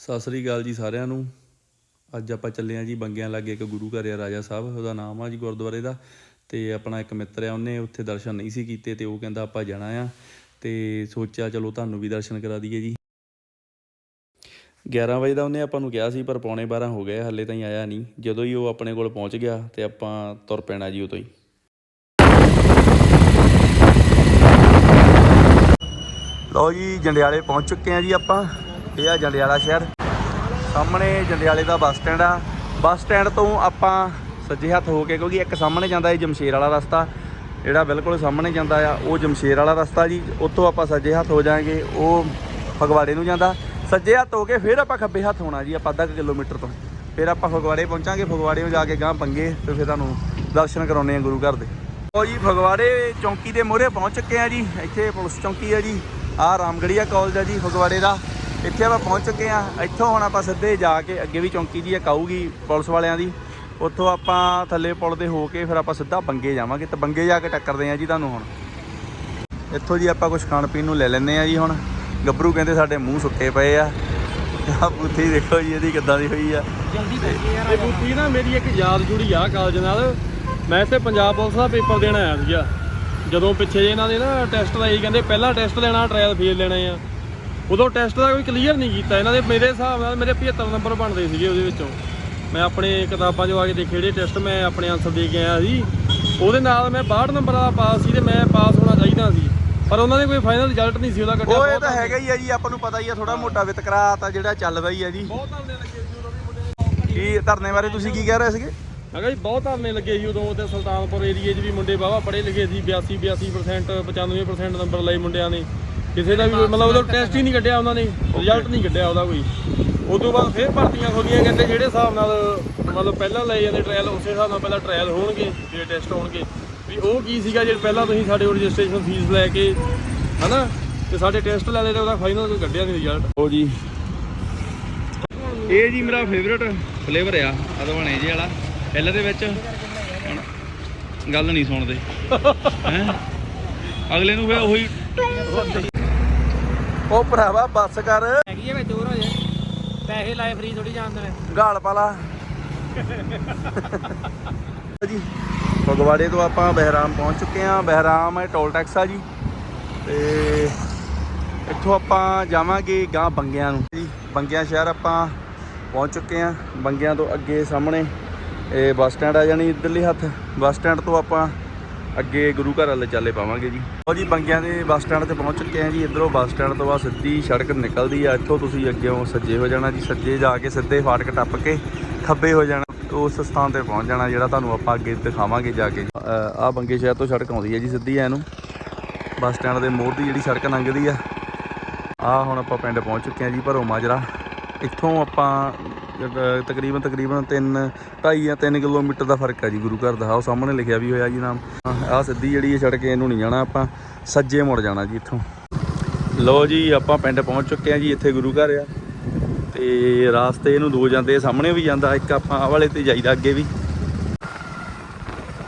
ਸਤਿ ਸ੍ਰੀ ਅਕਾਲ ਜੀ ਸਾਰਿਆਂ ਨੂੰ। ਅੱਜ ਆਪਾਂ ਚੱਲੇ ਆ ਜੀ ਬੰਗਿਆਂ ਲਾਗੇ ਇੱਕ ਗੁਰੂ ਘਰ ਆ, ਰਾਜਾ ਸਾਹਿਬ, ਉਹਦਾ ਨਾਮ ਆ ਜੀ ਗੁਰਦੁਆਰੇ ਦਾ। ਤੇ ਆਪਣਾ ਇੱਕ ਮਿੱਤਰ ਆ ਉਹਨੇ, ਉੱਥੇ ਦਰਸ਼ਨ ਨਹੀਂ ਸੀ ਕੀਤੇ ਤੇ ਉਹ ਕਹਿੰਦਾ ਆਪਾਂ ਜਾਣਾ ਆ। ਤੇ ਸੋਚਿਆ ਚਲੋ ਤੁਹਾਨੂੰ ਵੀ ਦਰਸ਼ਨ ਕਰਾ ਦਈਏ ਜੀ। 11 ਵਜੇ ਦਾ ਉਹਨੇ ਆਪਾਂ ਨੂੰ ਕਿਹਾ ਸੀ, ਪਰ ਪੌਣੇ 12 ਹੋ ਗਏ, ਹੱਲੇ ਤਾਈਂ ਆਇਆ ਨਹੀਂ। ਜਦੋਂ ਹੀ ਉਹ ਆਪਣੇ ਕੋਲ ਪਹੁੰਚ ਗਿਆ ਤੇ ਆਪਾਂ ਤੁਰ ਪੈਣਾ ਜੀ ਉਤੋਂ ਹੀ। ਲਓ ਜੀ, ਜੰਡਿਆਲੇ ਪਹੁੰਚ ਚੁੱਕੇ ਆ ਜੀ ਆਪਾਂ। ਇਹ ਆ ਜੰਡਿਆਲਾ ਸ਼ਹਿਰ। ਸਾਹਮਣੇ ਜੰਡਿਆਲੇ ਦਾ ਬੱਸ ਸਟੈਂਡ ਆ। ਬੱਸ ਸਟੈਂਡ ਤੋਂ ਆਪਾਂ ਸੱਜੇ ਹੱਥ ਹੋ ਕੇ, ਕਿਉਂਕਿ ਇੱਕ ਸਾਹਮਣੇ ਜਾਂਦਾ ਇਹ ਜਮਸ਼ੇਰ ਵਾਲਾ ਰਸਤਾ। ਜਿਹੜਾ ਬਿਲਕੁਲ ਸਾਹਮਣੇ ਜਾਂਦਾ ਆ, ਉਹ ਜਮਸ਼ੇਰ ਵਾਲਾ ਰਸਤਾ ਜੀ। ਉੱਥੋਂ ਆਪਾਂ ਸੱਜੇ ਹੱਥ ਹੋ ਜਾਾਂਗੇ ਉਹ ਫਗਵਾੜੇ ਨੂੰ ਜਾਂਦਾ। ਸੱਜੇ ਹੱਥ ਹੋ ਕੇ ਫਿਰ ਆਪਾਂ ਖੱਬੇ ਹੱਥ ਹੋਣਾ ਜੀ, ਆਪਾਂ ਅੱਧਾ ਕੁ ਕਿਲੋਮੀਟਰ ਤੋਂ। ਫਿਰ ਆਪਾਂ ਫਗਵਾੜੇ ਪਹੁੰਚਾਂਗੇ। ਫਗਵਾੜੇ ਨੂੰ ਜਾ ਕੇ ਗਾਂ ਪੰਗੇ ਤੇ ਫਿਰ ਤੁਹਾਨੂੰ ਦਰਸ਼ਨ ਕਰਾਉਣੇ ਆ ਗੁਰੂ ਘਰ ਦੇ। ਉਹ ਜੀ, ਫਗਵਾੜੇ ਚੌਂਕੀ ਦੇ ਮੋਹਰੇ ਪਹੁੰਚ ਚੁੱਕੇ ਆ ਜੀ। ਇੱਥੇ ਪੁਲਿਸ ਚੌਂਕੀ ਆ ਜੀ। ਆਹ ਰਾਮਗੜੀਆ ਕਾਲਜ ਆ ਜੀ, ਫਗਵਾੜੇ ਦਾ। ਇੱਥੇ ਆਪਾਂ ਪਹੁੰਚ ਚੁੱਕੇ ਆ ਇੱਥੋਂ ਹੁਣ ਆਪਾਂ ਸਿੱਧੇ ਜਾ ਕੇ ਅੱਗੇ ਵੀ ਚੌਂਕੀ ਜੀ ਇੱਕ ਆਊਗੀ ਪੁਲਿਸ ਵਾਲਿਆਂ ਦੀ। ਉੱਥੋਂ ਆਪਾਂ ਥੱਲੇ ਪੁਲ ਦੇ ਹੋ ਕੇ ਫਿਰ ਆਪਾਂ ਸਿੱਧਾ ਬੰਗੇ ਜਾਵਾਂਗੇ ਤੇ ਬੰਗੇ ਜਾ ਕੇ ਟੱਕਰਦੇ ਆ ਜੀ ਤੁਹਾਨੂੰ ਹੁਣ। ਇੱਥੋਂ ਜੀ ਆਪਾਂ ਕੁਝ ਖਾਣ ਪੀਣ ਨੂੰ ਲੈ ਲੈਂਦੇ ਆ ਜੀ ਹੁਣ। ਗੱਭਰੂ ਕਹਿੰਦੇ ਸਾਡੇ ਮੂੰਹ ਸੁੱਕੇ ਪਏ ਆ। ਆ ਬੁੱਥੀ ਦੇਖੋ ਜੀ ਇਹਦੀ ਕਿੱਦਾਂ ਦੀ ਹੋਈ ਆ। ਇਹ ਬੂਥੀ ਨਾ ਮੇਰੀ ਇੱਕ ਯਾਦ ਜੁੜੀ ਆ ਕਾਲਜ ਨਾਲ। ਮੈਂ ਇੱਥੇ ਪੰਜਾਬ ਪੁਲਿਸ ਦਾ ਪੇਪਰ ਦੇਣ ਆਇਆ ਸੀਗਾ। ਜਦੋਂ ਪਿੱਛੇ ਜੇ ਇਹਨਾਂ ਦੇ ਨਾ ਟੈਸਟ ਦਾ ਇਹ ਕਹਿੰਦੇ ਪਹਿਲਾ ਟੈਸਟ ਲੈਣਾ ਟ੍ਰਾਇਲ ਫੇਲ ਲੈਣੇ ਆ। ਉਦੋਂ ਟੈਸਟ ਦਾ ਕੋਈ ਕਲੀਅਰ ਨਹੀਂ ਕੀਤਾ। ਇਹਨਾਂ ਦੇ ਮੇਰੇ ਹਿਸਾਬ ਨਾਲ ਮੇਰੇ 75 ਨੰਬਰ ਬਣਦੇ ਸੀਗੇ ਉਹਦੇ ਵਿੱਚੋਂ। ਮੈਂ ਆਪਣੇ ਕਿਤਾਬਾਂ 'ਚੋਂ ਆ ਕੇ ਦੇਖੇ ਜਿਹੜੇ ਟੈਸਟ ਮੈਂ ਆਪਣੇ ਆਨਸਰ ਦੇ ਕੇ ਆਇਆ ਸੀ। ਉਹਦੇ ਨਾਲ ਮੈਂ 62 ਨੰਬਰ ਵਾਲਾ ਪਾਸ ਸੀ ਤੇ ਮੈਂ ਪਾਸ ਹੋਣਾ ਚਾਹੀਦਾ ਸੀ। ਪਰ ਉਹਨਾਂ ਦੇ ਕੋਈ ਫਾਈਨਲ ਰਿਜ਼ਲਟ ਨਹੀਂ ਸੀ ਉਹਦਾ ਕੱਢਿਆ ਉਹ ਇਹ ਤਾਂ ਹੈਗਾ ਹੀ ਆ ਜੀ ਆਪਾਂ ਨੂੰ ਪਤਾ ਹੀ ਆ ਥੋੜਾ ਮੋਟਾ ਵਿਤਕਰਾ ਤਾਂ ਜਿਹੜਾ ਚੱਲਦਾ ਹੀ ਆ ਜੀ। ਬਹੁਤ ਧਰਨੇ ਲੱਗੇ ਸੀ ਉਦੋਂ ਵੀ ਮੁੰਡੇ। ਨੇ ਕੀ ਧਰਨੇ ਬਾਰੇ ਤੁਸੀਂ ਕੀ ਕਹਿ ਰਹੇ ਸੀਗੇ? ਮੈਂ ਕਿਹਾ ਜੀ ਬਹੁਤ ਧਰਨੇ ਲੱਗੇ ਸੀ ਉਦੋਂ ਤੇ ਸੁਲਤਾਨਪੁਰ ਏਰੀਏ 'ਚ ਵੀ ਮੁੰਡੇ ਵਾਹਵਾ ਪੜ੍ਹੇ ਲਿਖੇ ਸੀ 82 82% 95% ਨੰਬਰ ਲਏ ਮੁੰਡਿਆਂ ਨੇ। ਕਿਸੇ ਦਾ ਵੀ ਕੋਈ- ਮਤਲਬ ਉਹਦਾ ਟੈਸਟ ਹੀ ਨਹੀਂ ਕੱਢਿਆ ਉਹਨਾਂ ਨੇ ਰਿਜ਼ਲਟ ਨਹੀਂ ਕੱਢਿਆ ਉਹਦਾ ਕੋਈ। ਉਦੋਂ ਬਾਅਦ ਫਿਰ ਭਰਤੀਆਂ ਖੋਲੀਆਂ ਕਹਿੰਦੇ ਜਿਹੜੇ ਹਿਸਾਬ ਨਾਲ ਮਤਲਬ ਪਹਿਲਾਂ ਲਏ ਜਾਂਦੇ ਟ੍ਰਾਇਲ ਉਸੇ ਹਿਸਾਬ ਨਾਲ ਪਹਿਲਾਂ ਟ੍ਰਾਇਲ ਹੋਣਗੇ ਫਿਰ ਟੈਸਟ ਹੋਣਗੇ। ਵੀ ਉਹ ਕੀ ਸੀਗਾ ਜੇ ਪਹਿਲਾਂ ਤੁਸੀਂ ਸਾਡੇ ਕੋਲ ਰਜਿਸਟ੍ਰੇਸ਼ਨ ਫੀਸ ਲੈ ਕੇ ਹਨਾ? ਤੇ ਸਾਡੇ ਟੈਸਟ ਲੈ ਲਏ ਤੇ ਉਹਦਾ ਫਾਈਨਲ ਕੋਈ ਕੱਢਿਆ ਨਹੀਂ ਰਿਜ਼ਲਟ ਉਹ ਜੀ। ਇਹ ਜੀ ਮੇਰਾ ਫੇਵਰਟ ਫਲੇਵਰ ਆ ਅਦਵਾਣੇ ਜੀ ਵਾਲਾ। ਪਹਿਲੇ ਦੇ ਵਿੱਚ ਹੁਣ ਗੱਲ ਨਹੀਂ ਸੁਣਦੇ। ਹੈ? ਅਗਲੇ ਨੂੰ ਫਿਰ ਉਹੀ ਉਹ ਭਰਾਵਾ ਬੱਸ ਕਰ। ਹੈਗੀ ਹੈ ਵਿੱਚ ਹੋਰ ਹੋ ਜਾਏ। ਪੈਸੇ ਲਾਏ ਫ੍ਰੀ ਥੋੜੀ ਜਾਂਦੇ ਨੇ ਗਾਲ ਪਾਲਾ। ਜੀ ਫਗਵਾੜੇ ਤੋਂ ਆਪਾਂ ਬਹਿਰਾਮ ਪਹੁੰਚ ਚੁੱਕੇ ਹਾਂ। ਬਹਿਰਾਮ ਹੈ ਟੋਲ ਟੈਕਸ ਆ ਜੀ। ਤੇ ਇੱਥੋਂ ਆਪਾਂ ਜਾਵਾਂਗੇ ਗਾਂ ਬੰਗਿਆਂ ਨੂੰ। ਜੀ ਬੰਗਿਆਂ ਸ਼ਹਿਰ ਆਪਾਂ ਪਹੁੰਚ ਚੁੱਕੇ ਹਾਂ। ਬੰਗਿਆਂ ਤੋਂ ਅੱਗੇ ਸਾਹਮਣੇ ਇਹ ਬੱਸ ਸਟੈਂਡ ਆ ਜਾਣੀ ਇੱਧਰਲੇ ਹੱਥ। ਬੱਸ ਸਟੈਂਡ ਤੋਂ ਆਪਾਂ ਅੱਗੇ ਗੁਰੂ ਘਰ ਵਾਲੇ ਚੱਲੇ ਪਾਵਾਂਗੇ ਜੀ। ਉਹ ਜੀ, ਬੰਗਿਆਂ ਦੇ ਬੱਸ ਸਟੈਂਡ ਤੇ ਪਹੁੰਚ ਚੁੱਕੇ ਹਾਂ ਜੀ। ਇੱਧਰੋਂ ਬੱਸ ਸਟੈਂਡ ਤੋਂ ਬਾਅਦ ਸਿੱਧੀ ਸੜਕ ਨਿਕਲਦੀ ਆ। ਇੱਥੋਂ ਤੁਸੀਂ ਅੱਗੇੋਂ ਸੱਜੇ ਹੋ ਜਾਣਾ ਜੀ। ਸੱਜੇ ਜਾ ਕੇ ਸਿੱਧੇ ਫਾਟਕ ਟੱਪ ਕੇ ਖੱਬੇ ਹੋ ਜਾਣਾ। ਉਸ ਸਥਾਨ ਤੇ ਪਹੁੰਚ ਜਾਣਾ, ਜਿਹੜਾ ਤੁਹਾਨੂੰ ਆਪਾਂ ਅੱਗੇ ਦਿਖਾਵਾਂਗੇ ਜਾ ਕੇ। ਆ ਬੰਗੇ ਸ਼ਹਿਰ ਤੋਂ ਸੜਕ ਆਉਂਦੀ ਹੈ ਜੀ ਸਿੱਧੀ ਐ ਨੂੰ। ਬੱਸ ਸਟੈਂਡ ਦੇ ਮੋੜ ਦੀ ਜਿਹੜੀ ਸੜਕ ਲੰਘਦੀ ਆ। ਆ ਹੁਣ ਆਪਾਂ ਪਿੰਡ ਪਹੁੰਚ ਚੁੱਕੇ ਹਾਂ ਜੀ ਭਰੋ ਮਾਜਰਾ। ਇੱਥੋਂ ਆਪਾਂ ਤਕਰੀਬਨ ਤਕਰੀਬਨ 3 2.5 ਜਾਂ 3 ਕਿਲੋਮੀਟਰ ਦਾ ਫ਼ਰਕ ਹੈ ਜੀ ਗੁਰੂ ਘਰ ਦਾ। ਉਹ ਸਾਹਮਣੇ ਲਿਖਿਆ ਵੀ ਹੋਇਆ ਜੀ ਨਾਮ। ਆਹ ਸਿੱਧੀ ਜਿਹੜੀ ਇਹ ਸੜਕ ਇਹਨੂੰ ਨਹੀਂ ਜਾਣਾ, ਆਪਾਂ ਸੱਜੇ ਮੁੜ ਜਾਣਾ ਜੀ ਇੱਥੋਂ। ਲੋ ਜੀ, ਆਪਾਂ ਪਿੰਡ ਪਹੁੰਚ ਚੁੱਕੇ ਹਾਂ ਜੀ, ਇੱਥੇ ਗੁਰੂ ਘਰ ਆ। ਤੇ ਰਾਸਤੇ ਇਹਨੂੰ ਦੋ ਜਾਂਦੇ, ਸਾਹਮਣੇ ਵੀ ਜਾਂਦਾ, ਇੱਕ ਆਪਾਂ ਆਹ ਵਾਲੇ ਤੇ ਜਾਈਦਾ ਅੱਗੇ ਵੀ।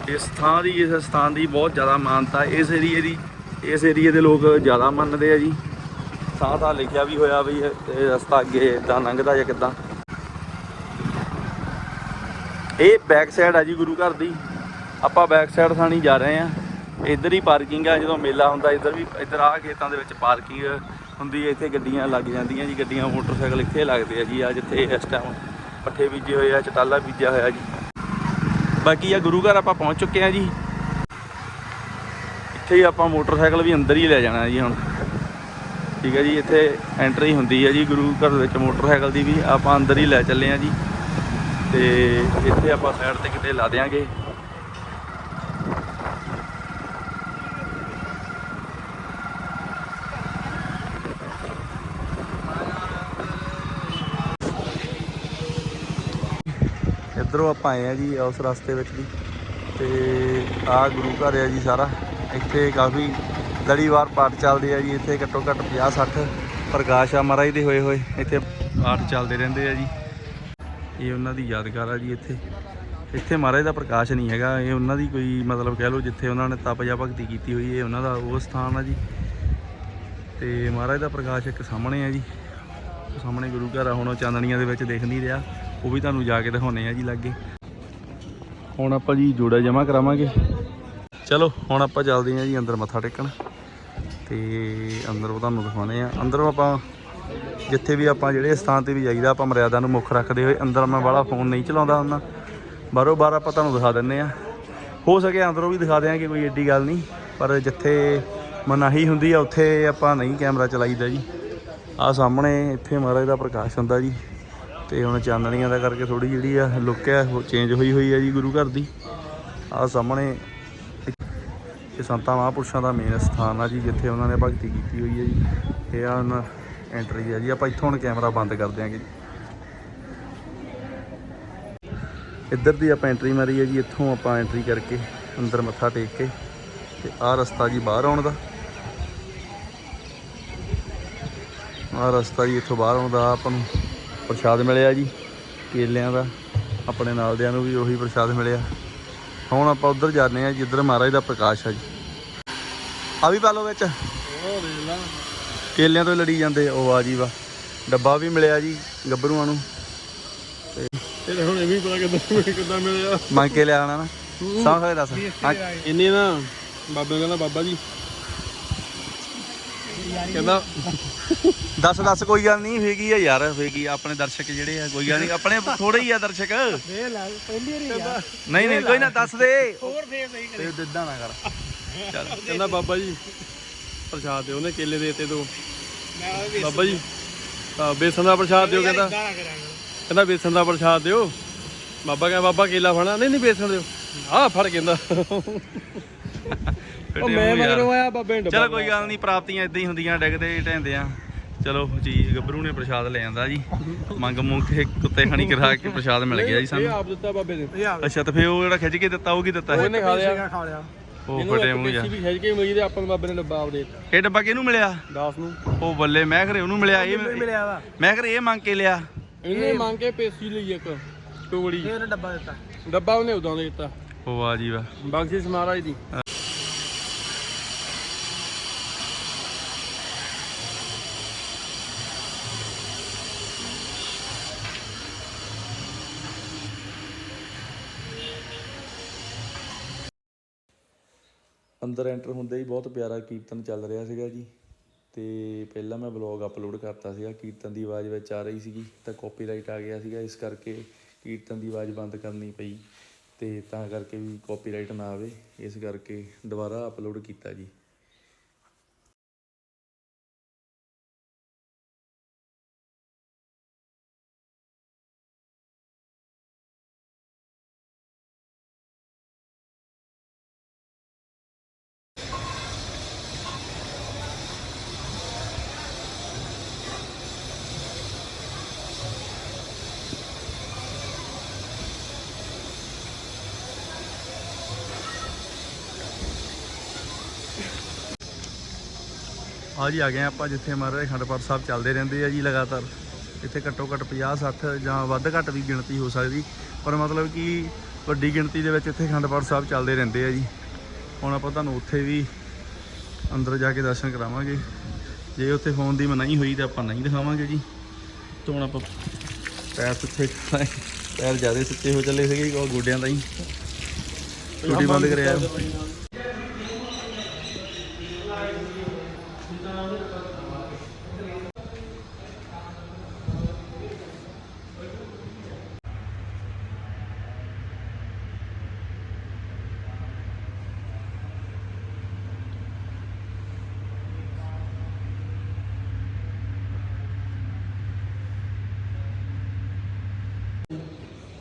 ਇਸ ਥਾਂ ਦੀ, ਇਸ ਸਥਾਨ ਦੀ ਬਹੁਤ ਜ਼ਿਆਦਾ ਮਾਨਤਾ, ਇਸ ਏਰੀਏ ਦੀ, ਇਸ ਏਰੀਏ ਦੇ ਲੋਕ ਜ਼ਿਆਦਾ ਮੰਨਦੇ ਆ ਜੀ। ਥਾਂ ਥਾਂ ਲਿਖਿਆ ਵੀ ਹੋਇਆ ਵੀ ਇਹ ਰਸਤਾ ਅੱਗੇ ਇਦਾਂ ਲੰਘਦਾ ਜਾਂ ਕਿੱਦਾਂ। ਇਹ ਬੈਕ ਸਾਈਡ ਆ ਜੀ ਗੁਰੂ ਘਰ ਦੀ। ਆਪਾਂ ਬੈਕ ਸਾਈਡ ਥਾਣੀ ਜਾ ਰਹੇ ਆ ਇੱਧਰ ਹੀ ਪਾਰਕਿੰਗ ਆ, ਜਦੋਂ ਮੇਲਾ ਹੁੰਦਾ, ਇੱਧਰ ਵੀ, ਇੱਧਰ ਆ ਖੇਤਾਂ ਦੇ ਵਿੱਚ ਪਾਰਕਿੰਗ ਹੁੰਦੀ ਹੈ। ਇੱਥੇ ਗੱਡੀਆਂ ਲੱਗ ਜਾਂਦੀਆਂ ਜੀ, ਗੱਡੀਆਂ, ਮੋਟਰਸਾਈਕਲ ਇੱਥੇ ਲੱਗਦੇ ਆ ਜੀ, ਆ ਜਿੱਥੇ ਇਸ ਟਾਈਮ ਪੱਠੇ ਬੀਜੇ ਹੋਏ ਆ, ਚਟਾਲਾ ਬੀਜਿਆ ਹੋਇਆ ਜੀ। ਬਾਕੀ ਆ ਗੁਰੂ ਘਰ ਆਪਾਂ ਪਹੁੰਚ ਚੁੱਕੇ ਆ ਜੀ। ਇੱਥੇ ਹੀ ਆਪਾਂ ਮੋਟਰਸਾਈਕਲ ਵੀ ਅੰਦਰ ਹੀ ਲੈ ਜਾਣਾ ਜੀ ਹੁਣ। ਠੀਕ ਹੈ ਜੀ, ਇੱਥੇ ਐਂਟਰੀ ਹੁੰਦੀ ਹੈ ਜੀ ਗੁਰੂ ਘਰ ਵਿੱਚ ਮੋਟਰਸਾਈਕਲ ਦੀ ਵੀ। ਆਪਾਂ ਅੰਦਰ ਹੀ ਲੈ ਚੱਲੇ ਆ ਜੀ। ਤੇ ਇੱਥੇ ਆਪਾਂ ਸਾਈਡ ਤੇ ਕਿਤੇ ਲਾ ਦੇਾਂਗੇ ਇੱਧਰੋਂ ਆਪਾਂ ਆਏ ਆ ਜੀ ਉਸ ਰਸਤੇ ਵਿੱਚ ਦੀ ਤੇ ਆ ਗੁਰੂ ਘਰ ਆ ਜੀ ਸਾਰਾ। ਇੱਥੇ ਕਾਫੀ ਲੜੀਵਾਰ ਪਾਠ ਚੱਲਦੇ ਆ ਜੀ। ਇੱਥੇ ਘੱਟੋ ਘੱਟ 50 60 ਪ੍ਰਕਾਸ਼ ਆ ਮਹਾਰਾਜ ਦੇ ਹੋਏ ਹੋਏ ਇੱਥੇ ਪਾਠ ਚੱਲਦੇ ਰਹਿੰਦੇ ਆ ਜੀ। ਇਹ ਉਹਨਾਂ ਦੀ ਯਾਦਗਾਰ ਆ ਜੀ ਇੱਥੇ। ਇੱਥੇ ਮਹਾਰਾਜ ਦਾ ਪ੍ਰਕਾਸ਼ ਨਹੀਂ ਹੈਗਾ। ਇਹ ਉਹਨਾਂ ਦੀ ਕੋਈ ਮਤਲਬ ਕਹਿ ਲਓ ਜਿੱਥੇ ਉਹਨਾਂ ਨੇ ਤਪ ਜਾਂ ਭਗਤੀ ਕੀਤੀ ਹੋਈ ਹੈ, ਉਹਨਾਂ ਦਾ ਉਹ ਸਥਾਨ ਆ ਜੀ। ਤੇ ਮਹਾਰਾਜ ਦਾ ਪ੍ਰਕਾਸ਼ ਇੱਕ ਸਾਹਮਣੇ ਆ ਜੀ। ਸਾਹਮਣੇ ਗੁਰੂ ਘਰ ਆ, ਹੁਣ ਉਹ ਚਾਂਦਨੀਆਂ ਦੇ ਵਿੱਚ ਦੇਖ ਨਹੀਂ ਰਿਹਾ। ਉਹ ਵੀ ਤੁਹਾਨੂੰ ਜਾ ਕੇ ਦਿਖਾਉਣੇ ਆ ਜੀ ਲਾਗੇ। ਹੁਣ ਆਪਾਂ ਜੀ ਜੋੜਾ ਜਮਾ ਕਰਾਵਾਂਗੇ। ਚਲੋ, ਹੁਣ ਆਪਾਂ ਚੱਲਦੇ ਹਾਂ ਜੀ ਅੰਦਰ ਮੱਥਾ ਟੇਕਣ। ਤੇ ਅੰਦਰ ਉਹ ਤੁਹਾਨੂੰ ਦਿਖਾਉਣੇ ਆ। ਅੰਦਰੋਂ ਆਪਾਂ ਜਿੱਥੇ ਵੀ ਆਪਾਂ ਜਿਹੜੇ ਸਥਾਨ ਤੇ ਵੀ ਜਾਈਦਾ, ਆਪਾਂ ਮਰਿਆਦਾ ਨੂੰ ਮੁੱਖ ਰੱਖਦੇ ਹੋਏ, ਅੰਦਰ ਮੈਂ ਬੜਾ ਫੋਨ ਨਹੀਂ ਚਲਾਉਂਦਾ ਹੁੰਦਾ। ਬਾਹਰੋਂ ਬਾਹਰ ਆਪਾਂ ਤੁਹਾਨੂੰ ਦਿਖਾ ਦਿੰਨੇ ਆ ਹੋ ਸਕੇ ਅੰਦਰੋਂ ਵੀ ਦਿਖਾ ਦਿਆਂਗੇ, ਕੋਈ ਏਡੀ ਗੱਲ ਨਹੀਂ। ਪਰ ਜਿੱਥੇ ਮਨਾਹੀ ਹੁੰਦੀ ਆ, ਉੱਥੇ ਆਪਾਂ ਨਹੀਂ ਕੈਮਰਾ ਚਲਾਈਦਾ ਜੀ। ਆ ਸਾਹਮਣੇ ਇੱਥੇ ਮਹਾਰਾਜ ਦਾ ਪ੍ਰਕਾਸ਼ ਹੁੰਦਾ ਜੀ। ਤੇ ਹੁਣ ਚਾਨਣੀਆਂ ਦਾ ਕਰਕੇ ਥੋੜੀ ਜਿਹੜੀ ਆ ਲੁੱਕ ਹੈ ਉਹ ਚੇਂਜ ਹੋਈ ਹੋਈ ਹੈ ਜੀ ਗੁਰੂ ਘਰ ਦੀ। ਆ ਸਾਹਮਣੇ ਇਹ ਸੰਤਾਂ ਮਹਾਂਪੁਰਸ਼ਾਂ ਦਾ ਮੇਨ ਸਥਾਨ ਆ ਜੀ, ਜਿੱਥੇ ਉਹਨਾਂ ਨੇ ਭਗਤੀ ਕੀਤੀ ਹੋਈ ਹੈ ਜੀ। ਇਹ ਆ ਉਹਨਾਂ ਐਂਟਰੀ ਆ ਜੀ, ਆਪਾਂ ਇੱਥੋਂ ਹੁਣ ਕੈਮਰਾ ਬੰਦ ਕਰ ਦਿਆਂਗੇ ਜੀ। ਇੱਧਰ ਦੀ ਆਪਾਂ ਐਂਟਰੀ ਮਾਰੀ ਹੈ ਜੀ, ਇੱਥੋਂ ਆਪਾਂ ਐਂਟਰੀ ਕਰਕੇ ਅੰਦਰ ਮੱਥਾ ਟੇਕ ਕੇ ਤੇ ਆਹ ਰਸਤਾ ਜੀ ਬਾਹਰ ਆਉਣ ਦਾ। ਆਹ ਰਸਤਾ ਜੀ ਇੱਥੋਂ ਬਾਹਰ ਆਉਣ ਦਾ, ਆਪਾਂ ਨੂੰ ਪ੍ਰਸ਼ਾਦ ਮਿਲਿਆ ਜੀ, ਕੇਲਿਆਂ ਦਾ। ਆਪਣੇ ਨਾਲ ਦਿਆਂ ਨੂੰ ਵੀ ਉਹੀ ਪ੍ਰਸ਼ਾਦ ਮਿਲਿਆ। ਹੁਣ ਆਪਾਂ ਉੱਧਰ ਜਾਂਦੇ ਆ ਜਿੱਧਰ ਮਹਾਰਾਜ ਦਾ ਪ੍ਰਕਾਸ਼ ਆ ਜੀ। ਆ ਵੀ ਪਾ ਲਓ ਵਿੱਚ। ਉਹ ਦੇਖ ਲਾ। ਕੇਲਿਆਂ ਤੋਂ ਲੜੀ ਜਾਂਦੇ ਉਹ ਆ ਜੀ ਵਾ। ਡੱਬਾ ਵੀ ਮਿਲਿਆ ਜੀ ਗੱਭਰੂਆਂ ਨੂੰ। ਇਹ ਹੁਣ ਇਹ ਵੀ ਪਤਾ ਕਿੱਦਾਂ ਕਿੱਦਾਂ ਮਿਲਿਆ। ਮੰਗ ਕੇ ਲਿਆਣਾ ਨਾ। ਸਮਝ ਕੇ ਦੱਸ। ਇੰਨੇ ਨਾ ਬਾਬੇ ਕਹਿੰਦਾ ਬਾਬਾ ਜੀ। ਕਹਿੰਦਾ ਦੱਸ ਦੱਸ ਕੋਈ ਗੱਲ ਨਹੀਂ ਫੇਗੀ ਆ ਯਾਰ ਫੇਗੀ ਆਪਣੇ ਦਰਸ਼ਕ ਜਿਹੜੇ ਆ ਕੋਈ ਗੱਲ ਨਹੀਂ। ਆਪਣੇ ਥੋੜੇ ਹੀ ਆ ਦਰਸ਼ਕ। ਦੇ ਲੈ ਪਹਿਲੀ ਵਾਰੀ ਆ। ਨਹੀਂ ਨਹੀਂ ਕੋਈ ਨਾ ਦੱਸ ਦੇ। ਹੋਰ ਫੇਰ ਨਹੀਂ ਤੇ ਦਿਦਾਂ ਨਾ ਕਰ। ਚੱਲ। ਕਹਿੰਦਾ ਬਾਬਾ ਜੀ ਪ੍ਰਸ਼ਾਦ ਦਿਓ ਉਹਨੇ ਕੇਲੇ ਦੇ ਦਿੱਤੇ ਦੋ। ਮੈਂ ਵੀ ਬਾਬਾ ਜੀ ਤਾਂ ਬੇਸਨ ਦਾ ਪ੍ਰਸ਼ਾਦ ਦਿਓ ਕਹਿੰਦਾ। ਕਰਾਂਗਾ ਕਹਿੰਦਾ ਬੇਸਨ ਦਾ ਪ੍ਰਸ਼ਾਦ ਦਿਓ। ਬਾਬਾ ਕਹਿੰਦਾ ਬਾਬਾ ਕੇਲਾ ਫੜਾ ਨਹੀਂ ਨਹੀਂ ਬੇਸਨ ਦਿਓ। ਆਹ ਫੜ ਕਹਿੰਦਾ। ਉਹ ਮੈਂ ਮਗਰੋਂ ਆਇਆ ਬਾਬੇ ਨੇ ਚਲੋ ਕੋਈ ਗੱਲ ਨਹੀਂ ਪ੍ਰਾਪਤੀਆਂ ਇਦਾਂ ਹੀ ਹੁੰਦੀਆਂ ਡਿੱਗਦੇ ਢਹਿੰਦੇ ਆ। ਚਲੋ ਜੀ ਗੱਭਰੂ ਨੇ ਪ੍ਰਸ਼ਾਦ ਲੈ ਆਂਦਾ ਜੀ। ਮੰਗ ਮੁੰਗ ਕੇ ਕੁੱਤੇ ਖਾਣੀ ਕਰਾ ਕੇ ਪ੍ਰਸ਼ਾਦ ਮਿਲ ਗਿਆ ਜੀ ਇਹ ਸਾਨੂੰ। ਆਪ ਦਿੱਤਾ ਬਾਬੇ ਨੇ। ਇਹ ਅੱਛਾ ਤੇ ਫੇ ਉਹ ਜਿਹੜਾ ਖਿੱਚ ਕੇ ਦਿੱਤਾ ਉਹ ਕੀ ਦਿੱਤਾ ਇਹ? ਉਹਨੇ ਖਾ ਲਿਆ। ਖਾ ਲਿਆ। ਉਹ ਫਟੇ ਮੂੰਹ ਜਾ ਵੀ ਖਿੱਚ ਕੇ ਮਿਲੀ ਤੇ ਆਪਾਂ ਨੂੰ ਬਾਬੇ ਨੇ ਡੱਬਾ ਆਪ ਦੇ ਦਿੱਤਾ। ਇਹ ਡੱਬਾ ਕਿਹਨੂੰ ਮਿਲਿਆ? 10 ਨੂੰ। ਉਹ ਬੱਲੇ ਮੈਂ ਖਰੇ ਉਹਨੂੰ ਮਿਲਿਆ ਇਹ ਮਿਲਿਆ ਵਾ। ਮੈਂ ਖਰੇ ਇਹ ਮੰਗ ਕੇ ਲਿਆ। ਇਹਨੇ ਮੰਗ ਕੇ ਪੇਸੀ ਲਈ ਇੱਕ ਟੋੜੀ ਇਹ ਉਹਨੇ ਡੱਬਾ ਦਿੱਤਾ। ਡੱਬਾ ਉਹਨੇ ਉਦਾਂ ਦੇ ਦਿੱਤਾ। ਉਹ ਵਾਹ ਜੀ ਵਾਹ। ਬਖਸ਼ਿਸ਼ ਮਹਾਰਾਜ ਦੀ। ਅੰਦਰ ਐਂਟਰ ਹੁੰਦੇ ਹੀ ਬਹੁਤ ਪਿਆਰਾ ਕੀਰਤਨ ਚੱਲ ਰਿਹਾ ਸੀਗਾ ਜੀ। ਤੇ ਪਹਿਲਾਂ ਮੈਂ ਵਲੌਗ ਅਪਲੋਡ ਕਰਤਾ ਸੀਗਾ, ਕੀਰਤਨ ਦੀ ਆਵਾਜ਼ ਵਿੱਚ ਆ ਰਹੀ ਸੀਗੀ, ਤਾਂ ਕਾਪੀਰਾਈਟ ਆ ਗਿਆ ਸੀਗਾ, ਇਸ ਕਰਕੇ ਕੀਰਤਨ ਦੀ ਆਵਾਜ਼ ਬੰਦ ਕਰਨੀ ਪਈ। ਤੇ ਤਾਂ ਕਰਕੇ ਵੀ ਕਾਪੀਰਾਈਟ ਨਾ ਆਵੇ, ਇਸ ਕਰਕੇ ਦੁਬਾਰਾ ਅਪਲੋਡ ਕੀਤਾ ਜੀ। ਆ ਜੀ ਆ ਗਏ ਆਪਾਂ ਜਿੱਥੇ ਮਹਾਰਾਜ ਅਖੰਡ ਪਾਠ ਸਾਹਿਬ ਚੱਲਦੇ ਰਹਿੰਦੇ ਆ ਜੀ ਲਗਾਤਾਰ। ਇੱਥੇ ਘੱਟੋ ਘੱਟ 50 60 ਜਾਂ ਵੱਧ ਘੱਟ ਵੀ ਗਿਣਤੀ ਹੋ ਸਕਦੀ। ਪਰ ਮਤਲਬ ਕਿ ਵੱਡੀ ਗਿਣਤੀ ਦੇ ਵਿੱਚ ਇੱਥੇ ਅਖੰਡ ਪਾਠ ਸਾਹਿਬ ਚੱਲਦੇ ਰਹਿੰਦੇ ਆ ਜੀ। ਹੁਣ ਆਪਾਂ ਤੁਹਾਨੂੰ ਉੱਥੇ ਵੀ ਅੰਦਰ ਜਾ ਕੇ ਦਰਸ਼ਨ ਕਰਾਵਾਂਗੇ। ਜੇ ਉੱਥੇ ਫੋਨ ਦੀ ਮਨਾਹੀ ਹੋਈ ਤਾਂ ਆਪਾਂ ਨਹੀਂ ਦਿਖਾਵਾਂਗੇ ਜੀ। ਤੋਂ ਹੁਣ ਆਪਾਂ ਪੈਰ ਸੁੱਚੇ ਪੈਰ ਜ਼ਿਆਦਾ ਸੁੱਚੇ ਹੋ ਚੱਲੇ ਸੀਗੇ, ਉਹ ਗੋਡਿਆਂ ਦਾ ਹੀ ਟੂਟੀ ਬੰਦ ਕਰਿਆ।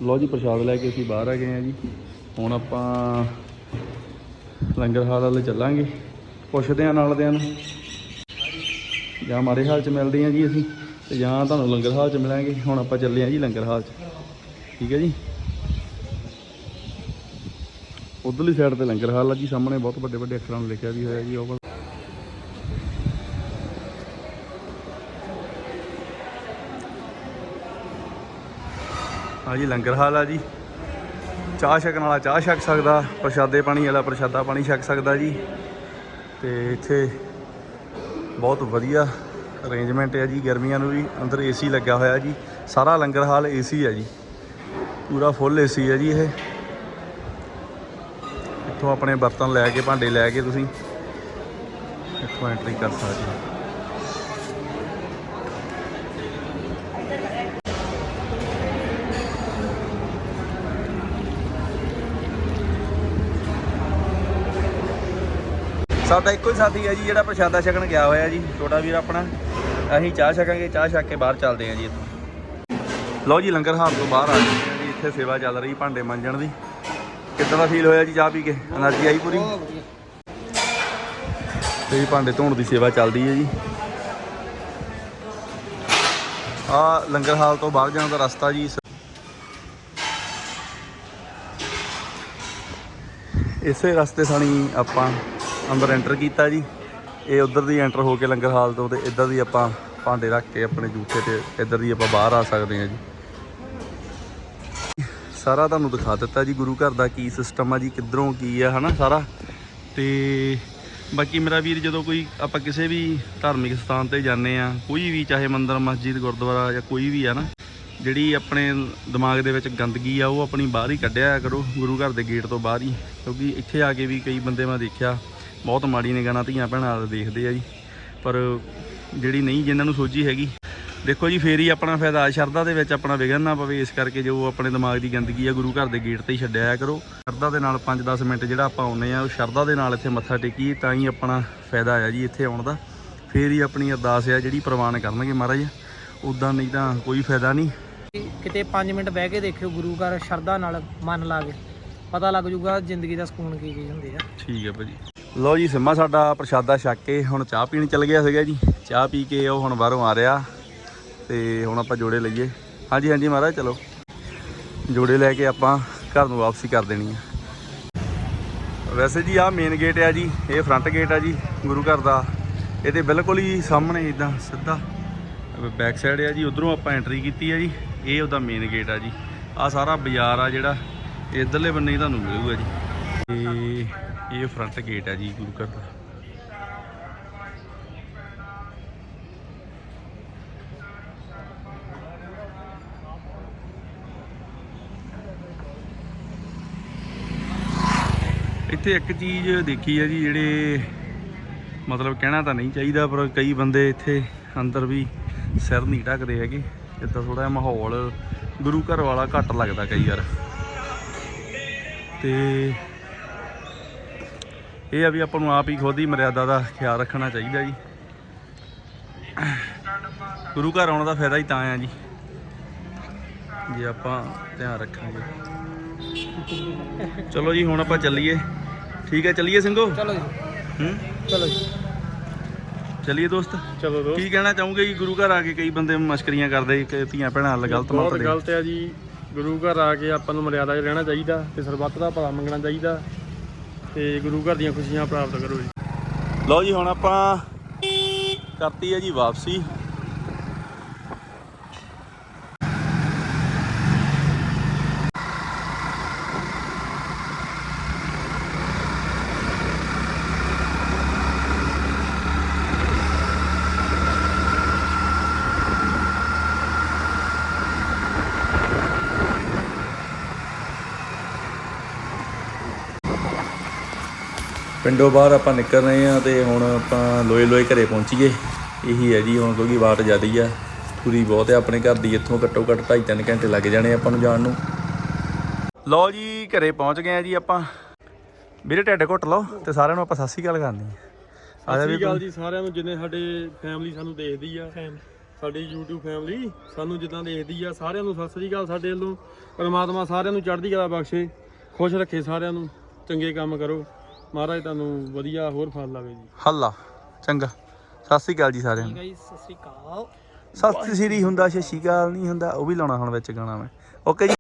ਲੋ ਜੀ, ਪ੍ਰਸ਼ਾਦ ਲੈ ਕੇ ਅਸੀਂ ਬਾਹਰ ਆ ਗਏ ਆ ਜੀ। ਹੁਣ ਆਪਾਂ ਲੰਗਰ ਹਾਲ ਵੱਲ ਚੱਲਾਂਗੇ। ਪੁੱਛਦੇ ਆ ਨਾਲ ਦਿਆਂ ਨੂੰ। ਜਾਂ ਮਾਰੇ ਹਾਲ ਚ ਮਿਲਦੇ ਆ ਜੀ ਅਸੀਂ, ਤੇ ਜਾਂ ਤੁਹਾਨੂੰ ਲੰਗਰ ਹਾਲ ਚ ਮਿਲਾਂਗੇ। ਹੁਣ ਆਪਾਂ ਚੱਲੇ ਆ ਜੀ ਲੰਗਰ ਹਾਲ ਚ। ਠੀਕ ਹੈ ਜੀ? ਉਧਰਲੀ ਸਾਈਡ ਤੇ ਲੰਗਰ ਹਾਲ ਆ ਜੀ। ਸਾਹਮਣੇ ਬਹੁਤ ਵੱਡੇ ਵੱਡੇ ਅੱਖਰਾਂ ਨਾਲ ਲਿਖਿਆ ਵੀ ਹੋਇਆ ਜੀ, ਉਹ ਆ ਜੀ ਲੰਗਰ ਹਾਲ ਆ ਜੀ। ਚਾਹ ਛਕਣ ਵਾਲਾ ਚਾਹ ਛਕ ਸਕਦਾ, ਪ੍ਰਸ਼ਾਦੇ ਪਾਣੀ ਵਾਲਾ ਪ੍ਰਸ਼ਾਦਾ ਪਾਣੀ ਛਕ ਸਕਦਾ ਜੀ। ਤੇ ਇੱਥੇ ਬਹੁਤ ਵਧੀਆ ਅਰੇਂਜਮੈਂਟ ਹੈ ਜੀ, ਗਰਮੀਆਂ ਨੂੰ ਵੀ ਅੰਦਰ ਏਸੀ ਲੱਗਾ ਹੋਇਆ ਜੀ। ਸਾਰਾ ਲੰਗਰ ਹਾਲ ਏਸੀ ਹੈ ਜੀ। ਪੂਰਾ ਫੁੱਲ ਏਸੀ ਹੈ ਜੀ ਇਹ। ਇੱਥੋਂ ਆਪਣੇ ਬਰਤਨ ਲੈ ਕੇ, ਭਾਂਡੇ ਲੈ ਕੇ ਤੁਸੀਂ ਇੱਥੋਂ ਐਂਟਰੀ ਕਰ ਸਕਦੇ ਹੋ। ਸਾਡਾ ਇੱਕੋ ਹੀ ਸਾਥੀ ਹੈ ਜੀ ਜਿਹੜਾ ਪ੍ਰਸ਼ਾਦਾ ਛਕਣ ਗਿਆ ਹੋਇਆ ਜੀ ਛੋਟਾ ਵੀਰ ਆਪਣਾ। ਅਸੀਂ ਚਾਹ ਛਕਾਂਗੇ ਚਾਹ ਛਕ ਕੇ ਬਾਹਰ ਚੱਲਦੇ ਹਾਂ ਜੀ ਇੱਥੋਂ। ਲਓ ਜੀ ਲੰਗਰ ਹਾਲ ਤੋਂ ਬਾਹਰ ਆ ਗਏ ਹਾਂ ਜੀ ਇੱਥੇ ਸੇਵਾ ਚੱਲ ਰਹੀ ਭਾਂਡੇ ਮੰਜਣ ਦੀ। ਕਿੱਦਾਂ ਦਾ ਫੀਲ ਹੋਇਆ ਜੀ ਚਾਹ ਪੀ ਕੇ? એનર્ਜੀ ਆਈ ਪੂਰੀ? ਤੇ ਭਾਂਡੇ ਧੋਣ ਦੀ ਸੇਵਾ ਚੱਲਦੀ ਹੈ ਜੀ। ਆ ਲੰਗਰ ਹਾਲ ਤੋਂ ਬਾਹਰ ਜਾਣ ਦਾ ਰਸਤਾ ਜੀ। ਇਸੇ ਰਸਤੇ ਸਾਣੀ ਆਪਾਂ ਅੰਦਰ ਐਂਟਰ ਕੀਤਾ ਜੀ। ਇਹ ਉਧਰ ਦੀ ਐਂਟਰ ਹੋ ਕੇ ਲੰਗਰ ਹਾਲ ਤੋਂ ਤੇ ਇੱਧਰ ਦੀ ਆਪਾਂ ਭਾਂਡੇ ਰੱਖ ਕੇ ਆਪਣੇ ਜੂਠੇ ਤੇ ਇੱਧਰ ਦੀ ਆਪਾਂ ਬਾਹਰ ਆ ਸਕਦੇ ਹਾਂ ਜੀ। ਸਾਰਾ ਤੁਹਾਨੂੰ ਦਿਖਾ ਦਿੱਤਾ ਜੀ ਗੁਰੂ ਘਰ ਦਾ ਕੀ ਸਿਸਟਮ ਆ ਜੀ, ਕਿੱਧਰੋਂ ਕੀ ਆ, ਹਨਾ ਸਾਰਾ। ਤੇ ਬਾਕੀ ਮੇਰਾ ਵੀਰ ਜਦੋਂ ਕੋਈ ਆਪਾਂ ਕਿਸੇ ਵੀ ਧਾਰਮਿਕ ਸਥਾਨ ਤੇ ਜਾਂਦੇ ਆ ਕੋਈ ਵੀ ਚਾਹੇ ਮੰਦਿਰ, ਮਸਜਿਦ, ਗੁਰਦੁਆਰਾ ਜਾਂ ਕੋਈ ਵੀ ਆ ਨਾ, ਜਿਹੜੀ ਆਪਣੇ ਦਿਮਾਗ ਦੇ ਵਿੱਚ ਗੰਦਗੀ ਆ, ਉਹ ਆਪਣੀ ਬਾਹਰ ਹੀ ਕੱਢਿਆ ਕਰੋ, ਗੁਰੂ ਘਰ ਦੇ ਗੇਟ ਤੋਂ ਬਾਹਰ ਹੀ। ਕਿਉਂਕਿ ਇੱਥੇ ਆ ਕੇ ਵੀ ਕਈ ਬੰਦੇ ਮੈਂ ਦੇਖਿਆ ਬਹੁਤ ਮਾੜੀ ਨਿਗਾਹ ਨਾਲ ਧੀਆਂ ਭੈਣਾਂ ਵੱਲ ਦੇਖਦੇ ਆ ਜੀ। ਪਰ ਜਿਹੜੀ ਨਹੀਂ ਜਿਨ੍ਹਾਂ ਨੂੰ ਸੋਝੀ ਹੈਗੀ ਦੇਖੋ ਜੀ ਫੇਰ ਹੀ ਆਪਣਾ ਫਾਇਦਾ ਸ਼ਰਧਾ ਦੇ ਵਿੱਚ ਆਪਣਾ ਵਿਗਨ ਨਾ ਪਵੇ। ਇਸ ਕਰਕੇ ਜੋ ਆਪਣੇ ਦਿਮਾਗ ਦੀ ਗੰਦਗੀ ਆ ਗੁਰੂ ਘਰ ਦੇ ਗੇਟ ਤੇ ਹੀ ਛੱਡਿਆ ਕਰੋ। ਸ਼ਰਧਾ ਦੇ ਨਾਲ 5-10 ਮਿੰਟ ਜਿਹੜਾ ਆਪਾਂ ਆਉਨੇ ਆ ਉਹ ਸ਼ਰਧਾ ਦੇ ਨਾਲ ਇੱਥੇ ਮੱਥਾ ਟੇਕੀਏ ਤਾਂ ਹੀ ਆਪਣਾ ਫਾਇਦਾ ਆ ਜੀ ਇੱਥੇ ਆਉਣ ਦਾ। ਫੇਰ ਹੀ ਆਪਣੀ ਅਰਦਾਸ ਆ ਜਿਹੜੀ ਪ੍ਰਵਾਨ ਕਰਨਗੇ ਮਹਾਰਾਜ। ਉਦਾਂ ਨਹੀਂ ਤਾਂ ਕੋਈ ਫਾਇਦਾ ਨਹੀਂ। ਕਿਤੇ 5 ਮਿੰਟ ਬਹਿ ਕੇ ਦੇਖਿਓ ਗੁਰੂ ਘਰ ਸ਼ਰਧਾ ਨਾਲ ਮਨ ਲਾ ਕੇ। ਪਤਾ ਲੱਗ ਜੂਗਾ ਜ਼ਿੰਦਗੀ ਦਾ ਸਕੂਨ ਕੀ ਚੀਜ਼ ਹੁੰਦੀ ਆ। ਠੀਕ ਹੈ ਭਾਜੀ। ਲਓ ਜੀ, ਸਿੰਮਾ ਸਾਡਾ ਪ੍ਰਸ਼ਾਦਾ ਛੱਕ ਕੇ ਹੁਣ ਚਾਹ ਪੀਣ ਚੱਲ ਗਿਆ ਸੀਗਾ ਜੀ। ਚਾਹ ਪੀ ਕੇ ਉਹ ਹੁਣ ਬਾਹਰੋਂ ਆ ਰਿਹਾ ਤੇ ਹੁਣ ਆਪਾਂ ਜੋੜੇ ਲਈਏ। ਹਾਂਜੀ ਹਾਂਜੀ ਮਹਾਰਾਜ, ਚਲੋ। ਜੋੜੇ ਲੈ ਕੇ ਆਪਾਂ ਘਰ ਨੂੰ ਵਾਪਸੀ ਕਰ ਦੇਣੀ ਆ। ਵੈਸੇ ਜੀ, ਆਹ ਮੇਨ ਗੇਟ ਆ ਜੀ, ਇਹ ਫਰੰਟ ਗੇਟ ਆ ਜੀ, ਗੁਰੂ ਘਰ ਦਾ। ਇਹਦੇ ਬਿਲਕੁਲ ਹੀ ਸਾਹਮਣੇ ਇਦਾਂ ਸਿੱਧਾ। ਬੈਕ ਸਾਈਡ ਆ ਜੀ, ਉਧਰੋਂ ਆਪਾਂ ਐਂਟਰੀ ਕੀਤੀ ਆ ਜੀ, ਇਹ ਉਹਦਾ ਮੇਨ ਗੇਟ ਆ ਜੀ। ਆ ਸਾਰਾ ਬਾਜ਼ਾਰ ਆ ਜਿਹੜਾ ਇਧਰਲੇ ਬੰਨੇ ਤੁਹਾਨੂੰ ਮਿਲੂਗਾ ਜੀ। ਤੇ ਇਹ ਫਰੰਟ ਗੇਟ ਹੈ ਜੀ, ਗੁਰੂ ਘਰ ਦਾ। ਇੱਥੇ ਇੱਕ ਚੀਜ਼ ਦੇਖੀ ਹੈ ਜੀ, ਜਿਹੜੇ ਮਤਲਬ ਕਹਿਣਾ ਤਾਂ ਨਹੀਂ ਚਾਹੀਦਾ, ਪਰ ਕਈ ਬੰਦੇ ਇੱਥੇ ਅੰਦਰ ਵੀ ਸਿਰ ਨਹੀਂ ਢੱਕਦੇ ਹੈਗੇ। ਜਿੱਦਾਂ ਥੋੜਾ ਜਿਹਾ ਮਾਹੌਲ ਗੁਰੂ ਘਰ ਵਾਲਾ ਘੱਟ ਲੱਗਦਾ ਕਈ ਵਾਰ। ਤੇ ਇਹ ਆ ਵੀ ਆਪਾਂ ਨੂੰ ਆਪ ਹੀ ਖੁਦ ਹੀ ਮਰਿਆਦਾ ਦਾ ਖਿਆਲ ਰੱਖਣਾ ਚਾਹੀਦਾ ਜੀ। ਗੁਰੂ ਘਰ ਆਉਣ ਦਾ ਫਾਇਦਾ ਹੀ ਤਾਂ ਆ ਜੀ। ਜੇ ਆਪਾਂ ਧਿਆਨ ਰੱਖਾਂਗੇ। ਚਲੋ ਜੀ ਹੁਣ ਆਪਾਂ ਚੱਲੀਏ। ਠੀਕ ਹੈ ਚੱਲੀਏ ਸਿੰਘੋ? ਚਲੋ ਜੀ। ਹੂੰ? ਚਲੋ ਜੀ। ਚੱਲੀਏ ਦੋਸਤ? ਚਲੋ ਦੋਸਤ। ਕੀ ਕਹਿਣਾ ਚਾਹੋਗੇ ਜੀ? ਗੁਰੂ ਘਰ ਆ ਕੇ ਕਈ ਬੰਦੇ ਮਸ਼ਕਰੀਆਂ ਕਰਦੇ ਕਿ ਧੀਆਂ ਭੈਣਾਂ ਨਾਲ ਗਲਤ ਬਹੁਤ ਮਤਲਬ ਗਲਤ ਹੈ ਜੀ। ਗੁਰੂ ਘਰ ਆ ਕੇ ਆਪਾਂ ਨੂੰ ਮਰਿਆਦਾ 'ਚ ਰਹਿਣਾ ਚਾਹੀਦਾ ਤੇ ਸਰਬੱਤ ਦਾ ਭਲਾ ਮੰਗਣਾ ਚਾਹੀਦਾ। ਤੇ ਗੁਰੂ ਘਰ ਦੀਆਂ ਖੁਸ਼ੀਆਂ ਪ੍ਰਾਪਤ ਕਰੋ ਜੀ। ਲਓ ਜੀ, ਹੁਣ ਆਪਾਂ ਕਰਤੀ ਹੈ ਜੀ ਵਾਪਸੀ। ਪਿੰਡੋਂ ਬਾਹਰ ਆਪਾਂ ਨਿਕਲ ਰਹੇ ਆ ਤੇ ਹੁਣ ਆਪਾਂ ਲੋਏ ਲੋਏ ਘਰੇ ਪਹੁੰਚੀਏ। ਇਹੀ ਹੈ ਜੀ ਹੁਣ ਕਿਉਂਕਿ ਬਾਟ ਜ਼ਿਆਦੀ ਆ। ਪੂਰੀ ਬਹੁਤ ਹੈ ਆਪਣੇ ਘਰ ਦੀ ਇੱਥੋਂ ਘੱਟੋ ਘੱਟ 2.5 ਘੰਟੇ ਲੱਗ ਜਾਣੇ ਆਪਾਂ ਨੂੰ ਜਾਣ ਨੂੰ। ਲਓ ਜੀ ਘਰੇ ਪਹੁੰਚ ਗਏ ਆ ਜੀ ਆਪਾਂ। ਵੀਰੇ ਢੱਡ ਘੁੱਟ ਲਓ ਤੇ ਸਾਰਿਆਂ ਨੂੰ ਆਪਾਂ ਸਤਿ ਸ਼੍ਰੀ ਅਕਾਲ ਕਰਨੀ ਆ। ਆ ਜਾ ਸਤਿ ਵੀ ਸ਼੍ਰੀ ਅਕਾਲ ਜੀ ਸਾਰਿਆਂ ਨੂੰ ਜਿੰਨੇ ਸਾਡੇ ਫੈਮਿਲੀ ਸਾਨੂੰ ਦੇਖਦੀ ਆ। ਸਾਡੀ YouTube ਫੈਮਿਲੀ ਸਾਨੂੰ ਜਿੱਦਾਂ ਦੇਖਦੀ ਆ ਸਾਰਿਆਂ ਨੂੰ ਸਤਿ ਸ਼੍ਰੀ ਅਕਾਲ ਸਾਡੇ ਵੱਲੋਂ। ਪਰਮਾਤਮਾ ਸਾਰਿਆਂ ਨੂੰ ਚੜ੍ਹਦੀ ਕਲਾ ਬਖਸ਼ੇ। ਖੁਸ਼ ਰੱਖੇ ਸਾਰਿਆਂ ਨੂੰ। ਚੰਗੇ ਕੰਮ ਕਰੋ। ਮਹਾਰਾਜ ਤੁਹਾਨੂੰ ਵਧੀਆ ਹੋਰ ਫਲ ਲਾਵੇ ਜੀ। ਹੱਲਾ ਚੰਗਾ। ਸਤਿ ਸ਼੍ਰੀ ਅਕਾਲ ਜੀ ਸਾਰਿਆਂ ਠੀਕ ਨੂੰ। ਹੈ ਜੀ ਸਤਿ ਸ੍ਰੀ ਅਕਾਲ। ਸਤਿ ਸ਼੍ਰੀ ਹੁੰਦਾ ਸਤਿ ਸ਼੍ਰੀ ਅਕਾਲ ਨਹੀਂ ਹੁੰਦਾ ਉਹ ਵੀ ਲਾਉਣਾ ਹੁਣ ਵਿੱਚ ਗਾਣਾ ਮੈਂ। ਓਕੇ ਜੀ।